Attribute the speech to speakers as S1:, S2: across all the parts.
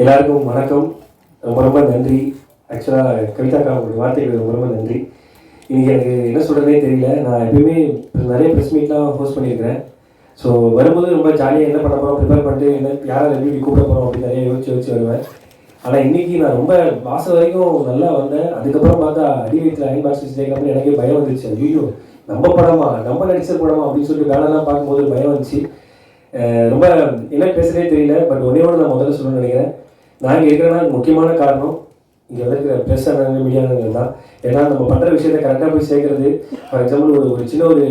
S1: எல்லாருக்கும் வணக்கம். ரொம்ப ரொம்ப நன்றி. ஆக்சுவலாக கவிதாக்கா உங்களுடைய வார்த்தைகள் ரொம்ப ரொம்ப நன்றி. இன்னைக்கு எனக்கு என்ன சொல்கிறதே தெரியல. நான் எப்பயுமே நிறைய ப்ரெஸ் மீட்லாம் ஹோஸ்ட் பண்ணியிருக்கிறேன். ஸோ வரும்போது ரொம்ப ஜாலியாக என்ன பண்ண போகிறோம் ப்ரிப்பேர் பண்ணிட்டு என்ன யாரை எப்படி கூப்பிட போகிறோம் அப்படின்னு நிறைய யோசிச்சு யோசிச்சு வருவேன். ஆனால் இன்னைக்கு நான் ரொம்ப வாசம் வரைக்கும் நல்லா வந்தேன். அதுக்கப்புறம் பார்த்தா அடி வயிற்றில் அயன் பாக்ஸ் வச்சுருக்கேன் எனக்கே பயம் வந்துருச்சு. ஐயோ நம்ம படமா? நம்ம நடிச்ச படமா? அப்படின்னு சொல்லிட்டு வேலைலாம் பார்க்கும்போது பயம் வந்துச்சு. ரொம்ப என்ன பேசுகிறதே தெரியல. பட் ஒன்றே ஒன்று நான் முதல்ல சொல்லணும்னு நினைக்கிறேன். நான் இங்கே முக்கியமான காரணம். இங்கே இருக்கிற ப்ரெஸ் மீடியானங்கள் தான். ஏன்னா நம்ம பண்ணுற விஷயத்தை கரெக்டாக போய் சேர்க்கறது ஃபார் எக்ஸாம்பிள் ஒரு ஒரு சின்ன ஒரு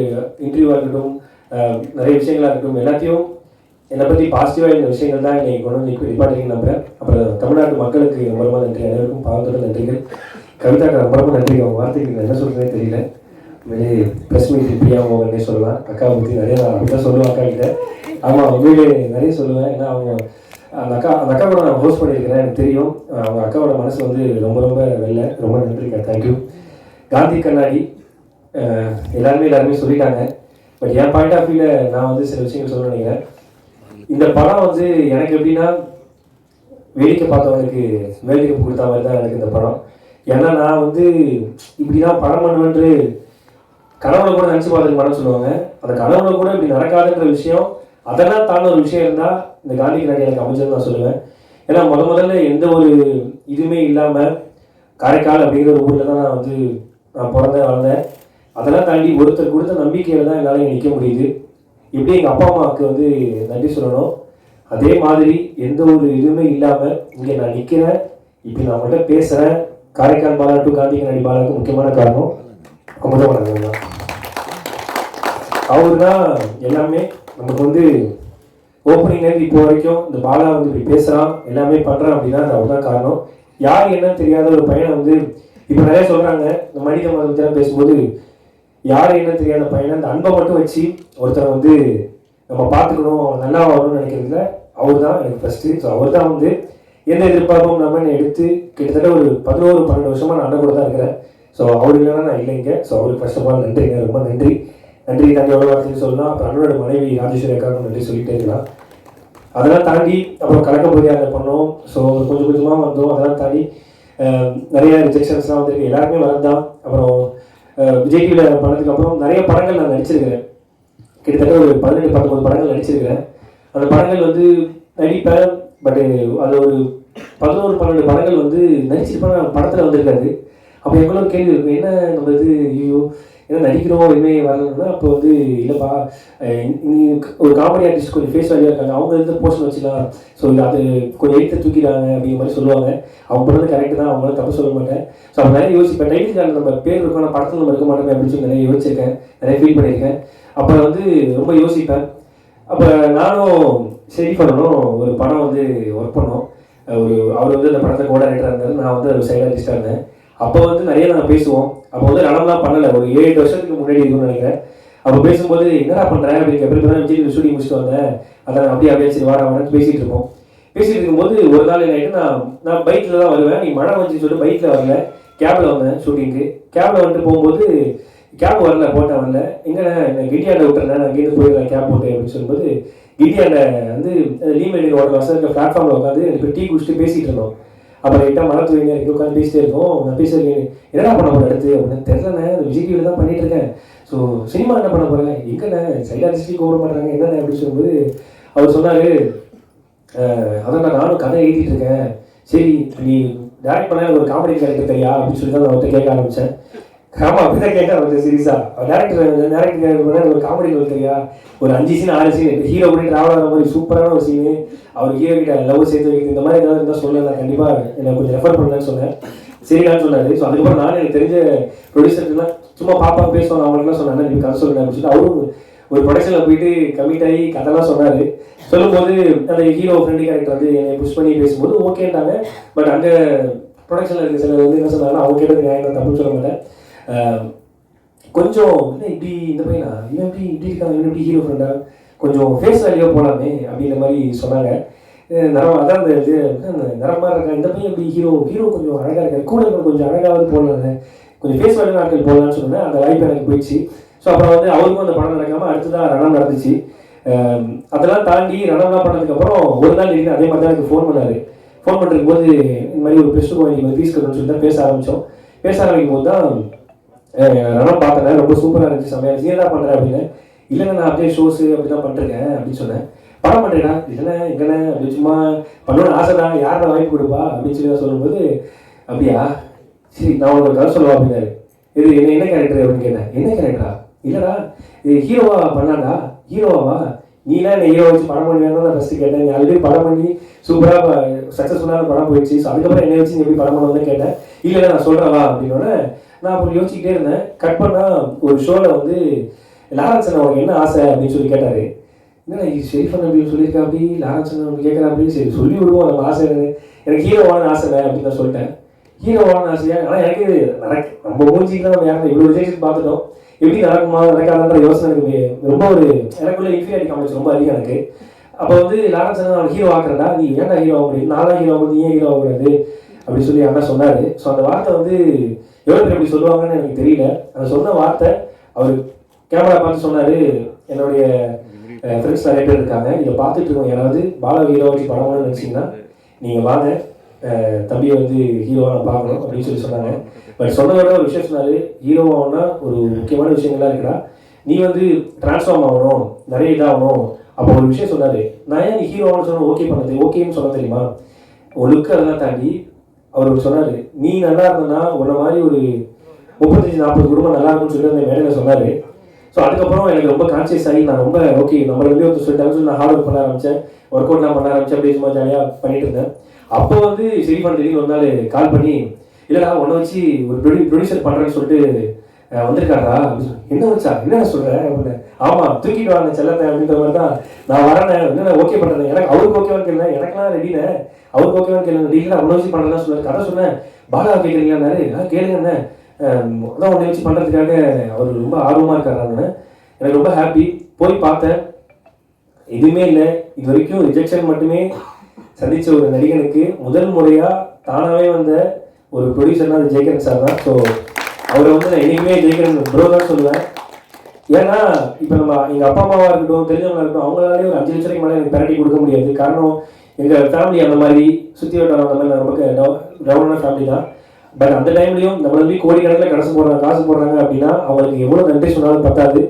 S1: இன்டர்வியூவாக இருக்கட்டும் நிறைய விஷயங்களாக இருக்கட்டும் எல்லாத்தையும் என்னை பற்றி பாசிட்டிவாக இருந்த விஷயங்கள் தான் இன்னைக்கு கொண்டு வந்து நிப்பாட்டிங்க நம்புறேன். அப்புறம் தமிழ்நாட்டு மக்களுக்கு ரொம்ப ரொம்ப நன்றி அனைவருக்கும் பாவத்தோட நன்றிகள். கவிதாக்கு ரொம்ப ரொம்ப நன்றி அவங்க வார்த்தைக்கு என்ன சொல்கிறதே தெரியல. உண்மையிலே ப்ரெஸ் மீட் பிரியா மோகன்னே சொல்லலாம். அக்காவை பற்றி நிறைய நான் அப்படி தான் சொல்லுவேன் அக்கா கிட்ட. ஆமாம் உண்மையிலே நிறைய சொல்லுவேன். ஏன்னா அவங்க அந்த அக்கா அந்த அக்காவோட நான் ஹோஸ்ட் பண்ணியிருக்கிறேன் எனக்கு தெரியும். அவங்க அக்காவோட மனசு வந்து ரொம்ப ரொம்ப வெளில ரொம்ப நன்றிக்கா தேங்க்யூ காந்தி கண்ணாடி எல்லாருமே எல்லாருமே சொல்லிட்டாங்க. பட் என் பாயிண்ட் ஆஃப் வியூவில் நான் வந்து சில விஷயங்கள் சொல்ல நினைக்கிறேன். இந்த படம் வந்து எனக்கு எப்படின்னா வேடிக்கை பார்த்தவங்களுக்கு வேடிக்கை கொடுத்த மாதிரி தான் எனக்கு இந்த படம். ஏன்னா நான் வந்து இப்படி தான் படம் பண்ணுவேன்று கனவுல கூட நினச்சி பார்த்துக்க மாட்டேன்னு சொல்லுவாங்க. அந்த கனவுல கூட இப்படி நடக்காதுன்ற விஷயம் அதெல்லாம் தாண்ட ஒரு விஷயம் இருந்தால் இந்த காந்தி கண்ணாடி எனக்கு அமைச்சது நான் சொல்லுவேன் ஏன்னா முத முதல்ல எந்த ஒரு இதுவுமே இல்லாமல் காரைக்கால் அப்படிங்கிற ஒரு ஊரில் தான் நான் வந்து நான் பிறந்தேன் வளர்ந்தேன். அதெல்லாம் தாண்டி ஒருத்தர் கொடுத்த நம்பிக்கையில் தான் என்னால் இங்கே நிற்க முடியுது. இப்படி எங்கள் அப்பா அம்மாவுக்கு வந்து நன்றி சொல்லணும். அதே மாதிரி எந்த ஒரு இதுவுமே இல்லாமல் இங்கே நான் நிற்கிறேன் இப்படி நான் மட்டும் பேசுகிறேன் காரைக்கால் பாலா டு காந்தி கண்ணாடி பாலாவுக்கு முக்கியமான காரணம். ரொம்ப வணக்கம் தான் அவர் தான் எல்லாமே நமக்கு வந்து ஓப்பனிங்லேருந்து இப்போ வரைக்கும் இந்த பாலா வந்து இப்படி பேசுகிறான் எல்லாமே பண்ணுறான் அப்படின்னா அது அவர் தான் காரணம். யார் என்னன்னு தெரியாத ஒரு பையனை வந்து இப்போ நிறைய சொல்கிறாங்க இந்த மனித மதத்தில் பேசும்போது யார் என்ன தெரியாத பையனை அந்த அன்பை மட்டும் வச்சு ஒருத்தரை வந்து நம்ம பார்த்துக்கணும் அவன் நல்லா வரணும்னு நினைக்கிறதுல அவர் தான் எனக்கு ஃபஸ்ட்டு ஸோ அவர் தான் வந்து எந்த எதிர்பார்ப்பும் நம்ம என்னை எடுத்து கிட்டத்தட்ட ஒரு பதினோரு பன்னெண்டு வருஷமாக நான் அண்ணன் கூட தான் இருக்கிறேன். ஸோ அவர் இல்லைன்னா நான் இல்லைங்க. ஸோ அவருக்கு ஃபர்ஸ்ட் ஆஃப் ஆல் நன்றிங்க. ரொம்ப நன்றி. நன்றி தம்பி எவ்வளோ வார்த்தைன்னு சொல்லலாம் அப்புறம் அண்ணனோட மனைவி ராஜேஸ்வரி அக்காவுக்கு நன்றி சொல்லிட்டே இருக்கலாம். அதெல்லாம் தாண்டி அப்புறம் கலக்க போதியாக பண்ணோம். ஸோ கொஞ்சம் கொஞ்சமாக வந்தோம். அதெல்லாம் தாண்டி நிறைய ரிஜெக்ஷன்ஸ்லாம் வந்திருக்கு. எல்லாருமே வரதான் அப்புறம் விஜய் டிவியில் பண்ணதுக்கு அப்புறம் நிறைய படங்கள் நான் நடிச்சிருக்கிறேன். கிட்டத்தட்ட ஒரு பதினெட்டு பத்தொம்பது படங்கள் நடிச்சிருக்கிறேன். அந்த படங்கள் வந்து நடிப்பேன். பட் அது ஒரு பதினோரு பன்னெண்டு படங்கள் வந்து நடிச்சிருப்பேன். படத்தில் வந்திருக்காது. அப்போ எவ்வளோ கேள்வி இருக்கும் என்ன நம்ம இது ஐயோ ஏன்னா நடிக்கிறோம் எதுவுமே வரலன்னா அப்போ வந்து இல்லைப்பா ஒரு காமெடி ஆர்டிஸ்ட் கொஞ்சம் ஃபேஸ் வேலையாக இருக்காங்க. அவங்க இருந்து போர்ஷன் வச்சுக்கலாம்? ஸோ அது கொஞ்சம் எடுத்து தூக்கிடுறாங்க அப்படிங்கிற மாதிரி சொல்லுவாங்க. அவங்க பண்ணது கரெக்ட் தான் அவங்களால தப்பு சொல்ல மாட்டேன். ஸோ அப்போ நிறைய யோசிப்பேன் டைட்டில் கார்டு நம்ம பேர் இருக்கோம் ஆனால் படத்தில் நம்ம இருக்க மாட்டோமே அப்படின்னு சொல்லி நிறைய யோசிச்சிருக்கேன். நிறைய ஃபீல் பண்ணியிருக்கேன் அப்புறம் வந்து ரொம்ப யோசிப்பேன். அப்போ நானும் சரி பண்ணணும். ஒரு படம் வந்து ஒர்க் பண்ணோம். ஒரு அவர் வந்து அந்த படத்தை கோட ரைட்டராக இருந்தார். நான் வந்து ஒரு சைட் ஆர்டிஸ்டாக இருந்தேன். அப்போ வந்து நிறைய நாங்கள் பேசுவோம். அப்போ வந்து நடனம்லாம் பண்ணலை. ஒரு ஏழு எட்டு வருஷத்துக்கு முன்னாடி இருக்கும்னு நினைக்கிறேன். அப்போ பேசும்போது என்னடா பண்ணுறேன் அப்படின்னு எப்படி தான் விஜய் ஷூட்டிங் முடிச்சுட்டு வந்தேன். அதான் அப்படியே அப்படியே சரி வாடா வாடன்னு பேசிகிட்டு இருப்போம். பேசிட்டு இருக்கும்போது ஒரு நாள் என்ன நான் நான் பைக்கில் தான் வருவேன். நீ மழை வந்து சொல்லிட்டு பைக்கில் வரல. கேபில் வந்தேன் ஷூட்டிங்க்கு கேபில் வந்துட்டு போகும்போது கேப் வரல போட்டேன் வரல. எங்கே என்ன கிட்டியாண்ட விட்டுறேன். நான் கேட்டு போயிடுறேன் கேப் போட்டேன். அப்படின்னு சொல்லும்போது கிட்டியாண்ட வந்து லீமெடி ஓட வசதி பிளாட்ஃபார்மில் உட்காந்து எனக்கு டீ குடிச்சிட்டு பேசிகிட்டு இருந்தோம். அப்புறம் லைட்டாக மழை தூவிங்க இங்கே உட்காந்து பேசிட்டே இருக்கோம். நான் பேசியிருக்கேன். என்னடா பண்ண போகிற அடுத்து? அப்படின்னு தெரிலண்ணே விஜய் டிவியில் தான் பண்ணிட்டு இருக்கேன். ஸோ சினிமா என்ன பண்ண போகிறேன் எங்கண்ணே? சைட் ஆர்டிஸ்டிக்கு கூப்பிட மாட்டாங்க என்னண்ணே அப்படின்னு சொல்லும்போது அவர் சொன்னார் அதான் நான் நானும் கதை எழுதிட்டு இருக்கேன். சரி நீ டேரக்ட் பண்ண ஒரு காமெடி கேரக்டர் தெரியா? அப்படின்னு சொல்லி தான் நான் அவர்கிட்ட கேட்க ஆரம்பித்தேன் ஆமாம் அப்படிதான் கேட்டேன் கொஞ்சம் சீரியஸா டேரக்டர் டேரக்டர் பண்ண ஒரு காமெடி ரோல் தெரியா ஒரு அஞ்சு சீன் ஆறு சீன் ஹீரோ கூட ட்ராவல் ஆகிற மாதிரி சூப்பரான ஒரு சீனு அவர் ஹீரோ கிட்ட லவ் சேர்த்து வைக்கிறது. இந்த மாதிரி ஏதாவது இருந்தால் சொல்ல நான் கண்டிப்பாக என்னை கொஞ்சம் ரெஃபர் பண்ணலன்னு சொன்னேன். சரிடான்னு சொன்னார். ஸோ அதுக்கப்புறம் நான் எனக்கு தெரிஞ்ச ப்ரொடியூசர்லாம் சும்மா பாப்பா பேசுவாங்க. அவங்களுக்குலாம் சொன்னாங்க நீங்கள் கதை சொல்லுங்க அப்படின்னு சொல்லிட்டு அவரும் ஒரு ப்ரொடக்ஷனில் போயிட்டு கமிட் ஆகி கதைலாம் சொன்னார். சொல்லும்போது அந்த ஹீரோ ஃப்ரெண்டு கேரக்டர் வந்து என்னை புஷ் பண்ணி பேசும்போது ஓகேன்றாங்க பட் அங்கே ப்ரொடக்ஷனில் இருக்க சிலர் வந்து என்ன சொன்னாங்கன்னா அவங்க கேட்டது நியாயம் தப்புன்னு சொல்ல மாட்டேன். கொஞ்சம் என்ன இப்படி இந்த பையனா? இவன் எப்படி இப்படி இருக்காங்க இவன் எப்படி ஹீரோ ஃப்ரெண்டா கொஞ்சம் ஃபேஸ் வேலையாக போகலாமே அப்படிங்கிற மாதிரி சொன்னாங்க. அஹ் நிறம் அதான் அந்த இது அந்த நிறமாக இருக்கா? இந்த பையன் எப்படி ஹீரோ ஹீரோ கொஞ்சம் அழகாக இருக்காரு. கூட கொஞ்சம் அழகாவது போடலாங்க கொஞ்சம் ஃபேஸ் வேலை நாட்கள் போடலாம்னு சொன்னேன். அந்த வாய்ப்பு எனக்கு போயிடுச்சு. ஸோ அப்புறம் வந்து அவருக்கும் அந்த படம் நடக்காமல் அடுத்ததான் ரணம் நடந்துச்சு. அதெல்லாம் தாண்டி ரணம்லாம் பண்ணதுக்கப்புறம் ஒரு நாள் இருந்து அதே மாதிரி தான் எனக்கு ஃபோன் பண்ணார். ஃபோன் பண்ணுறதுக்கு போது இந்த மாதிரி ஒரு பெஸ்ட் கோயில் ஃபீஸ் கட்டணும்னு சொல்லி தான் பேச ஆரம்பித்தோம் பேச ஆரம்பிக்கும் போது தான் ரனம் பார்த்தேன். ரொம்ப சூப்பராக இருந்துச்சு. செம்மையா இருந்துச்சு. நீ என்ன பண்ணுற அப்படின்னு? இல்லைண்ணா நான் அப்படியே ஷோஸு அப்படி தான் பண்ணிருக்கேன் அப்படின்னு சொன்னேன். படம் பண்ணுறேடா இல்லைண்ணே எங்கண்ணே? அப்படி சும்மா பண்ணணும்னு ஆசைடா யாரை வாங்கி கொடுப்பா? அப்படின்னு சொல்லி சொல்லும்போது அப்படியா? சரி நான் உங்களுக்கு ஒரு கதை சொல்லவா? அப்படின்னாரு. இது என்ன என்ன கேரக்டர் அப்படின்னு கேட்டேன். என்ன கேரக்டரா இல்லைடா இது ஹீரோவா பண்ணாடா ஹீரோவாவா நீலாம் என்ன ஹீரோ வச்சு படம் பண்ணுவேன்னு நான் ஃபஸ்ட்டு கேட்டேன். நீ ஆல்ரெடி படம் பண்ணி சூப்பராக சக்ஸஸ்ஃபுல்லான படம் போயிடுச்சு. ஸோ அதுக்கப்புறம் என்ன வச்சு நீ எப்படி படம் பண்ணுவோம்னு கேட்டேன். இல்லை நான் சொல்கிறவா அப்படின்னோடனே நான் அப்புறம் யோசிச்சுக்கிட்டே இருந்தேன். கட் பண்ணால் ஒரு ஷோவில் வந்து லாரன்ஸ் அண்ணா உனக்கு என்ன ஆசை அப்படின்னு சொல்லி கேட்டார். என்னடா இது அப்படின்னு சொல்லியிருக்கா அப்படி? லாரன்ஸ் அண்ணா கேட்குறா அப்படின்னு சரி சொல்லி விடுவோம் நம்ம ஆசை எனக்கு எனக்கு ஹீரோவான ஆசை அப்படின்னு நான் சொல்லிட்டேன். ஹீரோவான ஆசையாக ஆனால் எனக்கு இது நடக்க நம்ம மூஞ்சிக்கு நம்ம யாரும் இவ்வளோ ரிஜெக்ஷன் பார்த்துட்டோம். எப்படி நடக்குமா நடக்காதுன்ற யோசனை எனக்கு ரொம்ப ஒரு எனக்குள்ள இன்ஃபீரியாரிட்டி காம்ப்ளெக்ஸ் ரொம்ப அதிகம் எனக்கு. அப்போ வந்து லாரன்ஸ் அண்ணா ஹீரோ ஆக்குறடா நீ ஏன்டா ஹீரோ ஆக முடியும் நானும் ஹீரோ ஆகும் நீ ஏன் ஹீரோ ஆகக்கூடாது? அப்படின்னு சொல்லி அண்ணா சொன்னார். ஸோ அந்த வார்த்தை வந்து எவ்வளோ பேர் அப்படி சொல்லுவாங்கன்னு எனக்கு தெரியல. அந்த சொன்ன வார்த்தை அவர் கேமரா பார்த்து சொன்னார். என்னுடைய ஃப்ரெண்ட்ஸ் நிறைய பேர் இருக்காங்க. இதை பார்த்துட்டு இருக்கோம். யாராவது பால ஹீரோ படம்னு நினச்சிங்கன்னா நீங்கள் வாங்க. தம்பியை வந்து ஹீரோவாக நான் பார்க்கணும் அப்படின்னு சொல்லி சொன்னாங்க. பட் சொன்னதோட ஒரு விஷயம் சொன்னார். ஹீரோவாகனா ஒரு முக்கியமான விஷயங்கள்லாம் இருக்குடா. நீ வந்து ட்ரான்ஸ்ஃபார்ம் ஆகணும். நிறைய இதாகணும். அப்போ ஒரு விஷயம் சொன்னார். நான் ஏன் நீ ஹீரோவானு சொன்ன ஓகே பண்ணது ஓகேன்னு சொன்ன தெரியுமா? ஒரு லுக்கு அதெல்லாம் தாண்டி அவர் சொன்னார் நீ நல்லா இருந்தனா உன்ன மாதிரி ஒரு முப்பத்தஞ்சு நாற்பது குடும்பம் நல்லா இருக்கும்னு சொல்லி அந்த மேடையில் சொன்னார். ஸோ அதுக்கப்புறம் எனக்கு ரொம்ப கான்சியஸ் ஆகி நான் ரொம்ப ஓகே நம்மள வந்து ஒருத்தர் சொல்லிட்டாங்க. சொல்லி நான் ஹார்ட் ஒர்க் பண்ண ஆரம்பித்தேன் ஒர்க் அவுட்லாம் பண்ண ஆரம்பிச்சேன். அப்படியே சும்மா ஜாலியாக பண்ணிட்டு இருந்தேன். அப்போ வந்து சரி பண்ண. திடீர்னு ஒரு நாள் கால் பண்ணி இல்லைடா உன்னை வச்சு ஒரு ப்ரொடியூ ப்ரொடியூசர் பண்ணுறேன்னு சொல்லிட்டு வந்திருக்காரா என்ன வச்சா என்ன சொல்கிறேன் அப்படின்னு. ஆமாம் தூக்கிட்டு வாங்க செல்லத்தை அப்படின்ற மாதிரி தான் நான் வரேன். என்ன ஓகே பண்ணுறேன் எனக்கு அவருக்கு ஓகேவான்னு தெரியல எனக்குலாம் ரெடினே அவருக்கு ஓகேவான்னு கேள்வி டீலாக அவ்வளோ வச்சு பண்ணுறதா சொன்னேன் கதை சொன்னேன். பாலா கேட்குறீங்களாரு ஆ கேளுங்கண்ணே அஹ், அதான் உன்னை வச்சு பண்ணுறதுக்காக அவர் ரொம்ப ஆர்வமாக இருக்காரு எனக்கு ரொம்ப ஹாப்பி போய் பார்த்தேன். எதுவுமே இல்லை. இது வரைக்கும் ரிஜெக்ஷன் மட்டுமே சந்தித்த ஒரு நடிகனுக்கு முதல் முறையாக தானாகவே வந்த ஒரு ப்ரொடியூசர்னா அது ஜெயகரன் சார் தான். ஸோ அவரை வந்து நான் இனிமே ஜெயகரன் ப்ரோ தான் சொல்லுவேன் ஏன்னா இப்போ நம்ம எங்கள் அப்பா அம்மாவாக இருக்கட்டும் தெரிஞ்சவங்களாக இருக்கட்டும் அவங்களாலே ஒரு அஞ்சு லட்சம் மேலே எனக்கு பெரட்டி கொடுக்க முடியாது. காரணம் எங்கள் ஃபேமிலி அந்த மாதிரி சுற்றி வட்டாரம் அந்த மாதிரி ரொம்ப டவுனான ஃபேமிலி தான். பட் அந்த டைம்லையும் நம்மள நம்பி கோடிக்கணக்கில் கடைசி போடுறாங்க காசு போடுறாங்க அப்படின்னா அவங்களுக்கு எவ்வளோ நன்றி சொன்னாலும் பத்தாது.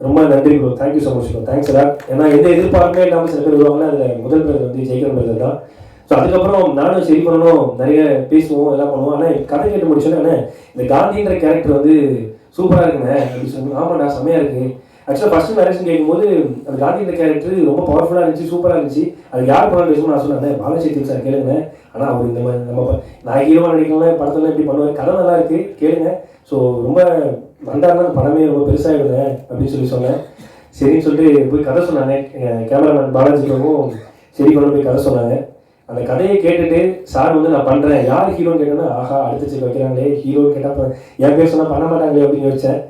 S1: ரொம்ப நன்றி bro thank you so much bro thanks sir ஏன்னா எந்த எதிர்பார்ப்புமே இல்லாமல் சில பேர் வருவாங்கன்னா அதில் முதல் பேர் வந்து ஜெயிக்கிற பேர் தான். ஸோ அதுக்கப்புறம் நானும் சரி பண்ணணும் நிறைய பேசுவோம் எல்லாம் பண்ணுவோம். ஆனால் கதை கேட்டு முடிச்சோன்னே அண்ணே, இந்த காந்தின்ற கேரக்டர் வந்து சூப்பராக இருக்குங்க அப்படின்னு சொல்லி ஆமாண்டா செம்மையாக இருக்குது ஆக்சுவலாக ஃபர்ஸ்ட் நரேஷன் கேட்கும்போது அந்த காந்தின்ற கேரக்டர் ரொம்ப பவர்ஃபுல்லாக இருந்துச்சு சூப்பராக இருந்துச்சு. அது யார் படம் பேசணும் நான் சொன்னேன் பாலசக்தி சார் கேளுங்க ஆனால் அவர் இந்த மாதிரி நம்ம நான் ஹீரோவாக நினைக்கலாம் படத்தெல்லாம் இப்படி பண்ணுவார். கதை நல்லா இருக்குது கேளுங்க. ஸோ ரொம்ப வந்தாருன்னா படமே ரொம்ப பெருசாக இருந்தேன் அப்படின்னு சொல்லி சொன்னேன். சரின்னு சொல்லிட்டு போய் கதை சொன்னாங்க கேமராமேன் பாலாஜிக்கும் சரி கொண்டு போய் கதை சொன்னாங்க. அந்த கதையை கேட்டுட்டு சார் வந்து நான் பண்ணுறேன் யார் ஹீரோன்னு கேட்டோன்னா ஆஹா அடுத்த செக் வைக்கிறாங்களே ஹீரோன்னு கேட்டால் என் பேர் சொன்னால் பண்ண மாட்டாங்களே அப்படின்னு வச்சேன்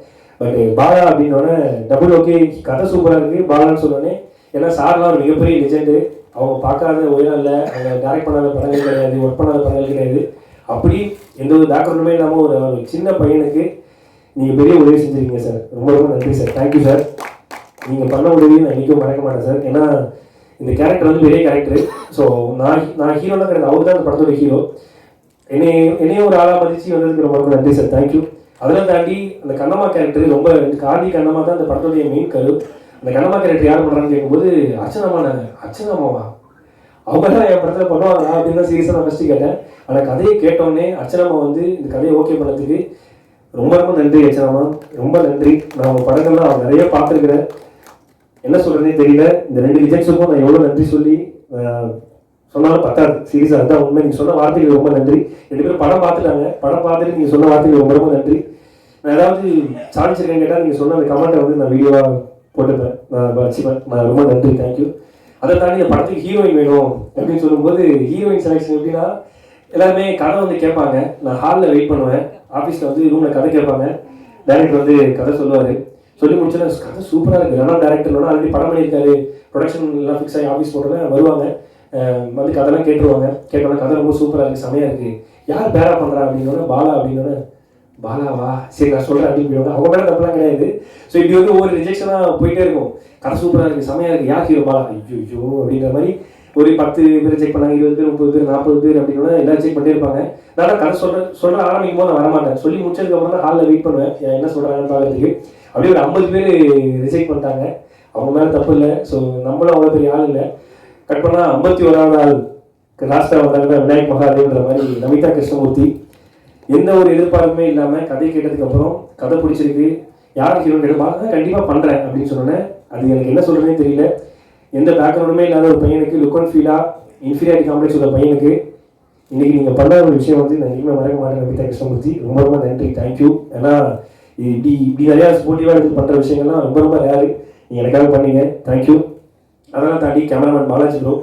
S1: பட் பாலா அப்படின்னோடனே டபுள் ஓகே கதை சூப்பராக இருக்குது பாலான்னு சொன்னோடனே ஏன்னா சார்லாம் ஒரு மிகப்பெரிய லெஜெண்டு அவங்க பார்க்காத உயரம் இல்லை அவங்க டேரக்ட் பண்ணாத படங்கள் கிடையாது ஒர்க் பண்ணாத படங்கள் கிடையாது. அப்படி எந்த ஒரு பேக்ரவுண்டுமே இல்லாமல் ஒரு ஒரு சின்ன பையனுக்கு நீங்கள் பெரிய உதவி செஞ்சுருக்கீங்க சார். ரொம்ப ரொம்ப நன்றி சார். தேங்க்யூ சார் நீங்கள் பண்ண உதவி நான் என்றைக்கும் மறக்க மாட்டேன் சார். ஏன்னா இந்த கேரக்டர் வந்து பெரிய கேரக்டர் ஸோ நான் நான் ஹீரோலாம் கிடையாது அவர் தான் அந்த படத்தோட ஹீரோ என்னை என்னையும் ஒரு ஆளாக மதிச்சு வந்ததுக்கு ரொம்ப ரொம்ப நன்றி சார் தேங்க்யூ அதெல்லாம் தாண்டி அந்த கண்ணம்மா கேரக்டர் ரொம்ப கார்த்தி கண்ணம்மா தான் அந்த படத்துடைய மெயின் கரு. அந்த கண்ணம்மா கேரக்டர் யார் பண்ணுறான்னு கேட்கும்போது அர்ச்சனம்மா அர்ச்சனம்மாவா? அவங்க தான் என் படத்தில் பண்ணுவாங்க அப்படின்னு தான் சீரியஸாக நான் ஃபஸ்ட்டு கேட்டேன். ஆனால் கதையை கேட்டோடனே அர்ச்சனம்மா வந்து இந்த கதையை ஓகே பண்ணதுக்கு ரொம்ப ரொம்ப நன்றி அர்ச்சனம்மா. ரொம்ப நன்றி. நான் உங்கள் படங்கள்லாம் நிறைய பார்த்துருக்குறேன். என்ன சொல்கிறதே தெரியல. இந்த ரெண்டு ரிஜெக்ட்ஸுக்கும் நான் எவ்வளோ நன்றி சொல்லி சொன்னாலும் பத்தாது. சீரியஸாக அதுதான் உண்மை. நீங்கள் சொன்ன வார்த்தைகள் ரொம்ப நன்றி. ரெண்டு பேரும் படம் பார்த்துட்டாங்க. படம் பார்த்துட்டு நீங்கள் சொன்ன வார்த்தைகள் ரொம்ப ரொம்ப நன்றி. நான் ஏதாவது சாதிச்சிருக்கேன் கேட்டால் நீங்கள் சொன்ன அந்த கமெண்ட்டை வந்து நான் வீடியோவாக போட்டுப்பேன். நான் வச்சுப்பேன் நான் ரொம்ப நன்றி. தேங்க்யூ அதை தாண்டி இந்த படத்துக்கு ஹீரோயின் வேணும் அப்படின்னு சொல்லும்போது ஹீரோயின் செலெக்ஷன் எப்படின்னா எல்லாருமே கதை வந்து கேட்பாங்க. நான் ஹாலில் வெயிட் பண்ணுவேன். ஆஃபீஸில் வந்து ரூமில் கதை கேட்பாங்க. டேரக்டர் வந்து கதை சொல்லுவார். சொல்லி முடிச்சோன்னா கதை சூப்பராக இருக்குது நல்லா டேரக்டர்னோட ஆல்ரெடி படம் பண்ணியிருக்காரு. ப்ரொடக்ஷன் எல்லாம் ஃபிக்ஸ் ஆகி ஆஃபீஸ் போட்டோன்னே வருவாங்க. வந்து கதைலாம் கேட்டுருவாங்க. கேட்டோன்னா கதை ரொம்ப சூப்பராக இருக்குது செமையாக இருக்குது யார் பேரா பண்ணுறா அப்படின்னோட பாலா அப்படின்னோட பாலாவா? சரி நான் சொல்கிறேன் அப்படின்னு அவங்க மேலே தப்பெல்லாம் கிடையாது. ஸோ இப்படி வந்து ஒவ்வொரு ரிஜெக்ஷனாக போயிட்டே இருக்கும். கதை சூப்பராக இருக்குது செமையாக இருக்குது யார் ஹீரோ பாலா? ஐயோ ஐயோ அப்படின்ற மாதிரி ஒரு பத்து பேர் செக் பண்ணாங்க. இருபது பேர் முப்பது பேர் நாற்பது பேர் அப்படின்னு எல்லாம் செக் பண்ணிட்டே இருப்பாங்க. நான் கதை சொல்கிறேன் சொல்கிற ஆரம்பிக்கும் போது நான் வரமாட்டேன். சொல்லி முடிச்சதுக்கப்புறம் தான் ஹாலில் வெயிட் பண்ணுவேன். என்ன சொல்கிறாங்கன்னு பார்க்கறதுக்கு அப்படியே ஒரு ஐம்பது பேர் ரிசைட் பண்ணிட்டாங்க. அவங்க மேலே தப்பு இல்லை. ஸோ நம்மளும் அவ்வளோ பெரிய ஆள் இல்லை. கட் பண்ணால் ஐம்பத்தி ஓராவது ஆள் லாஸ்ட்டாக வந்தாங்க விநாயக் மகாதேவ்ன்ற மாதிரி நமிதா கிருஷ்ணமூர்த்தி. எந்த ஒரு எதிர்பார்ப்புமே இல்லாமல் கதை கேட்டதுக்கப்புறம் கதை பிடிச்சிருக்கு. யார் ஹீரோ கேட்டு கண்டிப்பாக பண்ணுறேன் அப்படின்னு சொன்னேன் அது எனக்கு என்ன சொல்கிறதுனே தெரியல. எந்த பேக்ரவுண்டுமே இல்லாத ஒரு பையனுக்கு லுக் அண்ட் ஃபீலாக இன்ஃபீரியாரிட்டி காம்ப்ளெக்ஸ் உள்ள பையனுக்கு இன்றைக்கி நீங்கள் பண்ண ஒரு விஷயம் வந்து நான் இனிமேல் மறக்க மாட்டேன் நமிதா கிருஷ்ணமூர்த்தி. ரொம்ப ரொம்ப நன்றி. தேங்க்யூ ஏன்னா இப்படி இப்படி நிறையா ஸ்போர்ட்டிவாக எடுத்து பண்ணுற விஷயங்கள்லாம் ரொம்ப ரொம்ப ரேரு நீங்கள் எனக்காக பண்ணீங்க. தேங்க்யூ அதெல்லாம் தாண்டி கேமராமேன் பாலாஜி ப்ரோ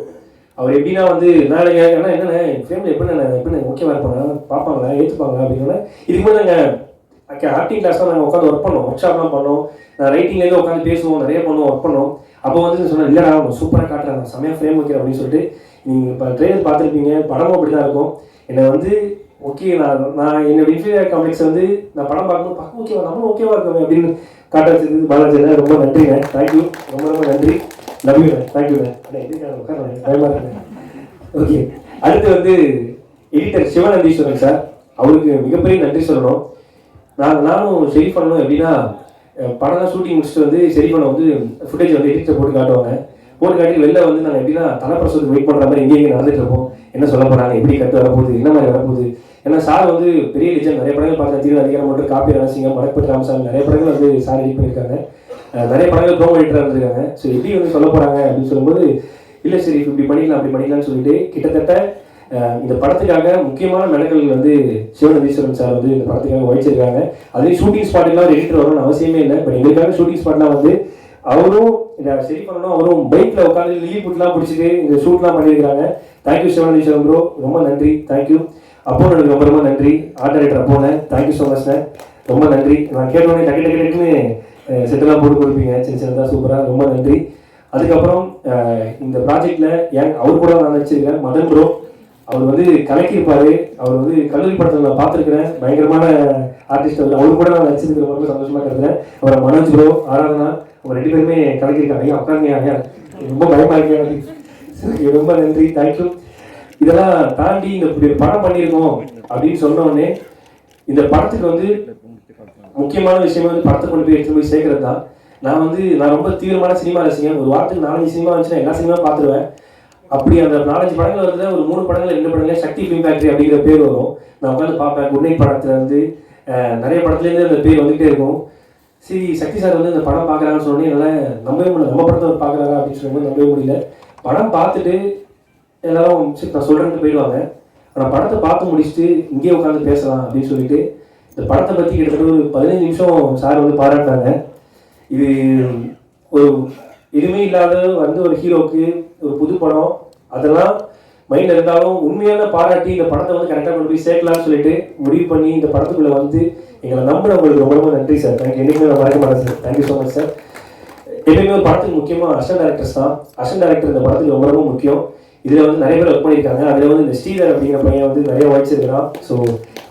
S1: அவர் எப்படின்னா வந்து நாளைக்கு ஏன்னா என் ஃபேமிலி எப்படி நான் எப்படி ஓகேவா இருப்பாங்க பார்ப்பாங்களா ஏற்றுப்பாங்க அப்படின்னா இதுக்கு மேலே நாங்கள் ஆக்டிங் கிளாஸ்லாம் நாங்கள் உட்காந்து ஒர்க் பண்ணோம். ஒர்க் ஷாப்லாம் பண்ணோம். நான் ரைட்டிங்லேருந்து உட்காந்து பேசுவோம் நிறைய பண்ணுவோம் ஒர்க் பண்ணோம். அப்போ வந்து சொன்னேன் இல்லைடா நான் சூப்பராக காட்டுறேன் நான் செமையாக ஃப்ரேம் வைக்கிறேன் அப்படின்னு சொல்லிட்டு. நீங்கள் இப்போ ட்ரெயிலர் பார்த்துருப்பீங்க. படமும் அப்படி தான் இருக்கும். என்னை வந்து ஓகே நான் நான் என்னோட இன்ஃபீரியர் காம்ப்ளெக்ஸ் வந்து நான் படம் பார்க்கணும் பார்க்க ஓகேவா நம்மளும் ஓகேவா இருக்கோம் அப்படின்னு காட்ட பாலாஜி ரொம்ப நன்றிங்க தேங்க்யூ ரொம்ப ரொம்ப நன்றி. லவ் யூ தேங்க்யூ பயமா இருக்கு ஓகே அடுத்து வந்து எடிட்டர் சிவநந்தீஸ்வரன் சார் அவருக்கு மிகப்பெரிய நன்றி சொல்லணும். நான் நானும் ஷெரீஃப் பண்ணணும் எப்படின்னா படம் படம்லாம் ஷூட்டிங் முடிச்சுட்டு வந்து சரி பண்ண வந்து ஃபுட்டேஜ் வந்து எடிட்டர் போட்டு காட்டுவாங்க. போட்டு காட்டி வெளில வந்து நாங்கள் எப்படின்னா தலைப்பிரசத்துக்கு வெயிட் பண்ணுற மாதிரி எங்கேயும் நடந்துட்டு இருப்போம். என்ன சொல்ல போகிறாங்க எப்படி கட்டு வரப்போகுது? என்ன மாதிரி வரப்போகுது? ஏன்னா சார் வந்து பெரிய லிஜன் நிறைய படங்கள் பார்த்தா தீவிர அதிகாரம் மட்டும் காப்பி ரகசியம் மடப்பட்டு ராமசாமி நிறைய படங்கள் வந்து சார் எடிட் பண்ணியிருக்காங்க நிறைய படங்கள் ப்ரோமோ எடிட்டராக இருந்திருக்காங்க. ஸோ எப்படி வந்து சொல்ல போகிறாங்க அப்படின்னு சொல்லும்போது இல்லை சரி இப்படி பண்ணிக்கலாம் அப்படி பண்ணிக்கலாம்னு சொல்லிட்டு கிட்டத்தட்ட இந்த படத்துக்காக முக்கியமான மெனக்கல் வந்து சிவநதீஸ்வரன் சார் வந்து இந்த படத்துக்காக வகிச்சிருக்காங்க. அதுலேயும் ஷூட்டிங் ஸ்பாட்லாம் ஒரு எடிட்டர் வரணும்னு அவசியமே இல்லை. பட் எங்களுக்காக ஷூட்டிங் ஸ்பாட்லாம் வந்து அவரும் இதை சரி பண்ணணும் அவரும் பைக்கில் உட்காந்து லீவ் புட்லாம் பிடிச்சிட்டு இந்த ஷூட்லாம் பண்ணியிருக்காங்க தேங்க்யூ சிவநதீஸ்வரன் ப்ரோ ரொம்ப நன்றி. தேங்க்யூ அப்போ எனக்கு ரொம்ப ரொம்ப நன்றி. ஆர்ட் டைரக்டர் அப்போனே தேங்க்யூ ஸோ மச்ண்ணே ரொம்ப நன்றி. நான் கேட்டோடனே டக்கு டக்கு டக்குன்னு செட்டெல்லாம் போட்டு கொடுப்பீங்க. சின்ன சின்னதாக சூப்பராக ரொம்ப நன்றி. அதுக்கப்புறம் இந்த ப்ராஜெக்டில் ஏன் அவர் கூட நான் நினச்சிருக்கேன் மதன் ப்ரோ அவர் வந்து கலக்கியிருப்பார். அவர் வந்து கல்லூரி படத்தில் நான் பார்த்துருக்கிறேன். பயங்கரமான ஆர்டிஸ்ட் அவர். அவர் கூட நான் நினச்சிருக்கிற ரொம்ப சந்தோஷமாக கருதுறேன். அவரை மனோஜ் ப்ரோ ஆராதனா அவங்க ரெண்டு பேருமே கலக்கியிருக்காங்க. ஐயா உட்காந்து ஐயா. ரொம்ப பயமாக இருக்கேன் சரி, ரொம்ப நன்றி. தேங்க்யூ இதெல்லாம் தாண்டி இந்த படம் பண்ணியிருக்கோம் அப்படின்னு சொன்ன உடனே இந்த படத்துக்கு வந்து முக்கியமான விஷயம் வந்து படத்தை கொண்டு போய் எடுத்து போய் சேர்க்கறது தான் நான் வந்து நான் ரொம்ப தீவிரமான சினிமா ரசிகன். ஒரு வாரத்துக்கு நாலஞ்சு சினிமா வந்துச்சுன்னா எல்லா சினிமா பார்த்துருவேன். அப்படி அந்த நாலஞ்சு படங்கள் வந்து ஒரு மூணு படங்கள் ரெண்டு படங்கள் சக்தி ஃபிலிம் ஃபேக்டரி அப்படிங்கிற பேர் வரும். நான் உட்காந்து பார்ப்பேன். குட் படத்துல இருந்து நிறைய படத்துலேருந்து அந்த பேர் வந்துகிட்டே இருக்கும். சரி சக்தி சார் வந்து இந்த படம் பார்க்குறாங்கன்னு சொன்னே என்னால் நம்பவே முடியல. நம்ம படத்தை அவர் பார்க்குறாரா அப்படின்னு சொல்லும்போது நம்பவே முடியல. படம் பார்த்துட்டு எல்லாரும் சரி நான் சொல்கிறேன்னு போயிடுவாங்க. ஆனால் படத்தை பார்த்து முடிச்சுட்டு இங்கேயே உட்காந்து பேசலாம் அப்படின்னு சொல்லிட்டு இந்த படத்தை பற்றி கிட்டத்தட்ட ஒரு பதினஞ்சு நிமிஷம் சார் வந்து பாராட்டினாங்க. இது ஒரு எதுவுமே இல்லாத வந்து ஒரு ஹீரோக்கு ஒரு புது படம். அதெல்லாம் மைண்ட் இருந்தாலும் உண்மையான பாராட்டி இந்த படத்தை வந்து கரெக்டாக கொண்டு போய் சேர்க்கலாம்னு சொல்லிட்டு முடிவு பண்ணி இந்த படத்துக்குள்ளே வந்து எங்களை நம்பினவங்களுக்கு ரொம்ப ரொம்ப நன்றி சார். தேங்க் என்றைக்குமே நான் மறக்க மாட்டேன் sir. Thank you so much sir. எப்பயுமே ஒரு படத்துக்கு முக்கியமாக அசன் டேரக்டர்ஸ் தான். அசன் டேரக்டர் இந்த படத்துக்கு ரொம்ப ரொம்ப முக்கியம். இதில் வந்து நிறைய பேர் ஒர்க் பண்ணியிருக்காங்க அதில் வந்து இந்த ஸ்ரீதர் அப்படிங்கிற பையன் வந்து நிறைய உழைச்சிருக்கிறான். ஸோ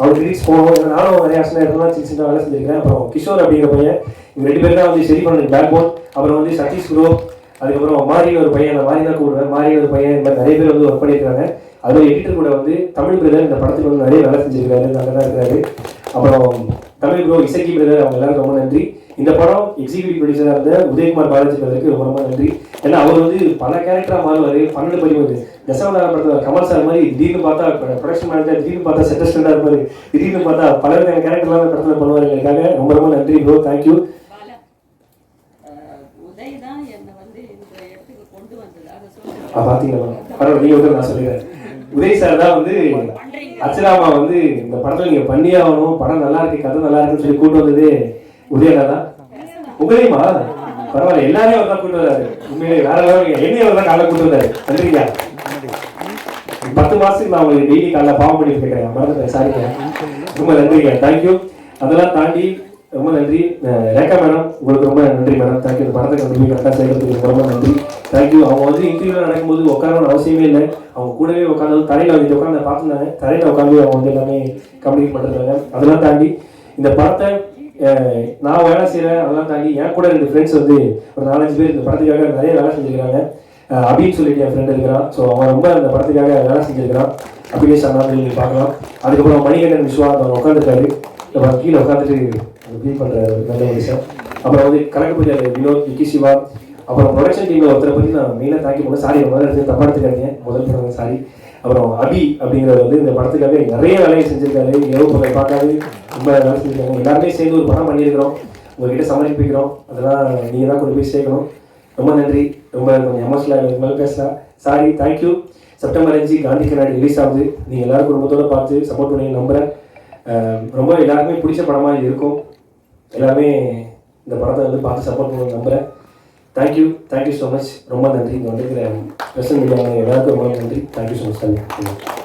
S1: அவர் கிரீஸ் போகணும். நானும் நிறைய அசன் டேரக்டர்லாம் சின்ன சின்ன வேலை செஞ்சிருக்கேன் அப்புறம் கிஷோர் அப்படிங்கிற பையன் இவங்க ரெண்டு பேர் தான் வந்து சரி பண்ணு பேக் போன் அப்புறம் வந்து சதீஷ் குரோ அதுக்கப்புறம் மாரின்னு ஒரு பையன். அந்த மாரி தான் கூடுவேன் மாறி ஒரு பையன். இந்த மாதிரி நிறைய பேர் வந்து ஒர்க் பண்ணியிருக்காங்க அதுவும் எடிட்டர் கூட வந்து தமிழ் பிரதர் இந்த படத்துக்கு வந்து நிறைய வேலை செஞ்சிருக்காரு நல்லா தான் இருக்காரு. அப்புறம் தமிழ் ப்ரோ இசக்கி பிரதர் அவங்க எல்லாரும் ரொம்ப நன்றி. இந்த படம் எக்ஸிக்யூட்டிவ் ப்ரொடியூசராக இருந்த உதயகுமார் பாலாஜி பிரதருக்கு ரொம்ப ரொம்ப நன்றி. ஏன்னா அவர் வந்து பல கேரக்டராக மாறுவார் பன்னெண்டு பதிமூணு. தசவதார படத்தில் கமல் சார் மாதிரி திடீர்னு பார்த்தா ப்ரொடக்ஷன் மேனேஜர் திடீர்னு பார்த்தா செட்டஸ்டண்டாக இருப்பார். திடீர்னு பார்த்தா பல விதமான கேரக்டர்லாம் படத்தில் பண்ணுவார். எங்களுக்காக ரொம்ப ரொம்ப நன்றி ப்ரோ தேங்க்யூ பார்த்தீங்களா பரவாயில்ல நீங்கள் நான் சொல்லிடுறேன் உதய் சார் தான் வந்து அச்சராமா வந்து இந்த படத்தை நீங்க பண்ணியே ஆகணும். படம் நல்லா இருக்கு கதை நல்லா இருக்குன்னு சொல்லி கூட்டு வந்தது உதயனா தான் உங்களையுமா? பரவாயில்ல எல்லாரையும் அவர் தான் கூட்டு வராரு உண்மையிலே வேற லெவலுங்க என்னையும் அவர் தான் கூட்டு வந்தாரு நன்றிங்க. பத்து மாசத்துக்கு நான் உங்களுக்கு டெய்லி காலைல பாவம் பண்ணி கேட்குறேன் மறந்துட்டேன் சாரிங்க ரொம்ப நன்றிங்க. தேங்க்யூ அதெல்லாம் தாண்டி ரொம்ப நன்றி. ரேகா மேடம் உங்களுக்கு ரொம்ப நன்றி மேடம் தேங்க்யூ இந்த படத்தை கொண்டு கரெக்டாக சேர்க்கறதுக்கு ரொம்ப நன்றி. தேங்க்யூ அவங்க வந்து இன்டர்வியூல நடக்கும்போது உட்காரணும் அவசியமே இல்லை. அவங்க கூடவே உட்காந்து தரையில் வந்து உட்காந்து பார்த்துருந்தாங்க. தரையில் உட்காந்து அவங்க வந்து எல்லாமே கம்யூனிகேட் பண்ணுறாங்க அதெல்லாம் தாண்டி இந்த படத்தை நான் வேலை செய்கிறேன் அதெல்லாம் தாண்டி என் கூட ரெண்டு ஃப்ரெண்ட்ஸ் வந்து ஒரு நாலஞ்சு பேர் இந்த படத்துக்காக நிறைய வேலை செஞ்சுருக்காங்க. அப்படின்னு சொல்லிட்டு என் ஃப்ரெண்ட் இருக்கிறான். ஸோ அவன் ரொம்ப அந்த படத்துக்காக வேலை செஞ்சுருக்கிறான். அபிலேஷ் அண்ணா நீங்கள் பார்க்கலாம். அதுக்கப்புறம் மணிகண்டன் விஸ்வா அவர் உட்காந்துருக்காரு நம்ம கீழே உட்காந்துட்டு ஃபீல் பண்ணுற நல்ல ஒரு விஷயம். அப்புறம் வந்து கணக்கு வினோத் விக்கி சிவா அப்புறம் ப்ரொடக்ஷன் டீமில் ஒருத்தரை பற்றி நான் மெயினாக தாக்கி போனேன் சாரி முதல்ல எடுத்து தப்பா எடுத்துக்காதீங்க. முதல் படம் சாரி அப்புறம் அபி அப்படிங்கிறவர் வந்து இந்த படத்துக்காக நிறைய வேலையை செஞ்சிருக்காரு. இரவு பகல் பார்க்காது ரொம்ப வேலை செஞ்சிருக்காங்க எல்லாருமே சேர்ந்து ஒரு படம் பண்ணியிருக்கிறோம். உங்ககிட்ட சமர்ப்பிக்கிறோம். அதெல்லாம் நீங்கள் தான் கொண்டு போய் சேர்க்கணும். ரொம்ப நன்றி. ரொம்ப கொஞ்சம் எமோஷனலாக இதுக்கு மேலே பேசலாம். சாரி தேங்க்யூ செப்டம்பர் அஞ்சு காந்தி கண்ணாடி ரிலீஸ் ஆகுது. நீங்கள் எல்லாரும் குடும்பத்தோடு பார்த்து சப்போர்ட் பண்ணி நம்புகிறேன் ரொம்ப எல்லாருக்குமே பிடிச்ச படமாக இருக்கும். எல்லாருமே இந்த படத்தை வந்து பார்த்து சப்போர்ட் பண்ணி நம்புகிறேன் தேங்க்யூ தேங்க்யூ ஸோ மச் ரொம்ப நன்றி. இங்கே வந்துருக்கிற பிரசன் மீடியா எல்லாருக்கும் ரொம்ப நன்றி. Thank you so much thank you